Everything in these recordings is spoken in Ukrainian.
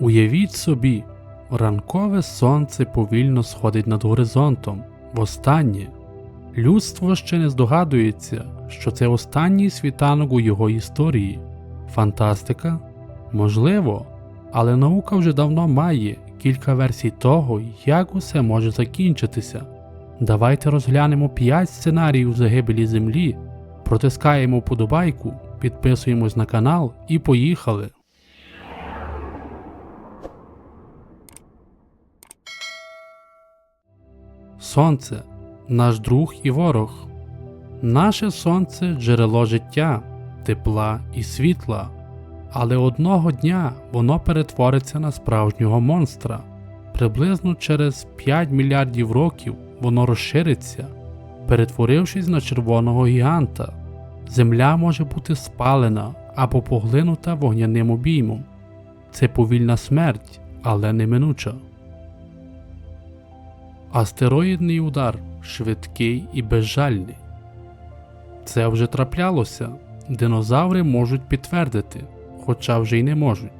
Уявіть собі, ранкове сонце повільно сходить над горизонтом. Востаннє. Людство ще не здогадується, що це останній світанок у його історії. Фантастика? Можливо, але наука вже давно має кілька версій того, як усе може закінчитися. Давайте розглянемо 5 сценаріїв загибелі Землі, протискаємо вподобайку, підписуємось на канал і поїхали. Сонце наш друг і ворог. Наше сонце джерело життя, тепла і світла, але одного дня воно перетвориться на справжнього монстра. Приблизно через 5 мільярдів років воно розшириться, перетворившись на червоного гіганта. Земля може бути спалена або поглинута вогняним обіймом. Це повільна смерть, але неминуча. Астероїдний удар швидкий і безжальний. Це вже траплялося. Динозаври можуть підтвердити, хоча вже й не можуть.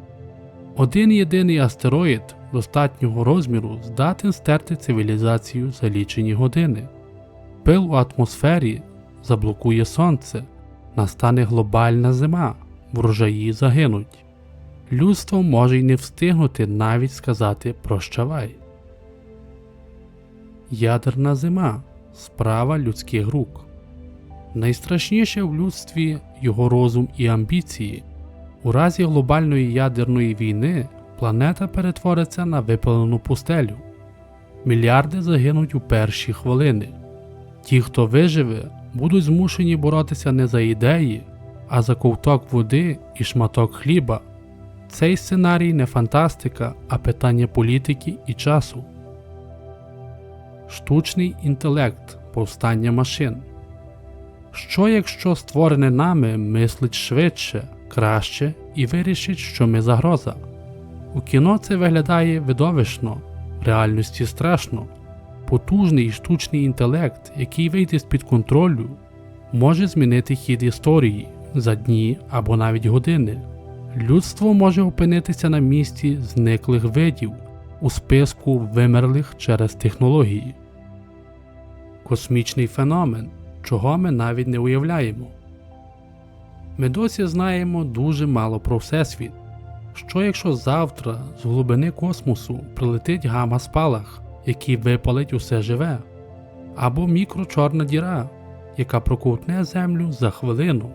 Один єдиний астероїд достатнього розміру здатен стерти цивілізацію за лічені години. Пил у атмосфері заблокує сонце, настане глобальна зима, врожаї загинуть. Людство може й не встигнути навіть сказати прощавай. Ядерна зима справа людських рук. Найстрашніше в людстві його розум і амбіції. У разі глобальної ядерної війни планета перетвориться на випалену пустелю. Мільярди загинуть у перші хвилини. Ті, хто виживе, будуть змушені боротися не за ідеї, а за ковток води і шматок хліба. Цей сценарій не фантастика, а питання політики і часу. Штучний інтелект повстання машин. Що якщо створене нами мислить швидше, краще і вирішить, що ми загроза? У кіно це виглядає видовищно, в реальності страшно. Потужний штучний інтелект, який вийде з-під контролю, може змінити хід історії за дні або навіть години. Людство може опинитися на місці зниклих видів у списку вимерлих через технології. Космічний феномен, чого ми навіть не уявляємо. Ми досі знаємо дуже мало про Всесвіт. Що якщо завтра з глибини космосу прилетить гамма-спалах, який випалить усе живе, або мікрочорна діра, яка проковтне Землю за хвилину?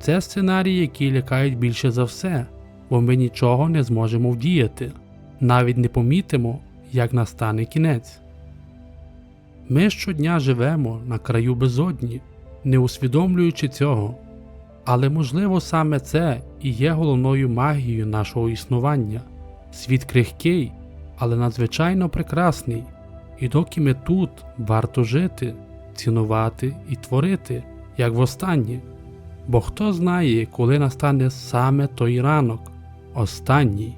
Це сценарії, які лякають більше за все, бо ми нічого не зможемо вдіяти, навіть не помітимо, як настане кінець. Ми щодня живемо на краю безодні, не усвідомлюючи цього, але можливо саме це і є головною магією нашого існування. Світ крихкий, але надзвичайно прекрасний, і доки ми тут варто жити, цінувати і творити, як востаннє. Бо хто знає, коли настане саме той ранок, останній.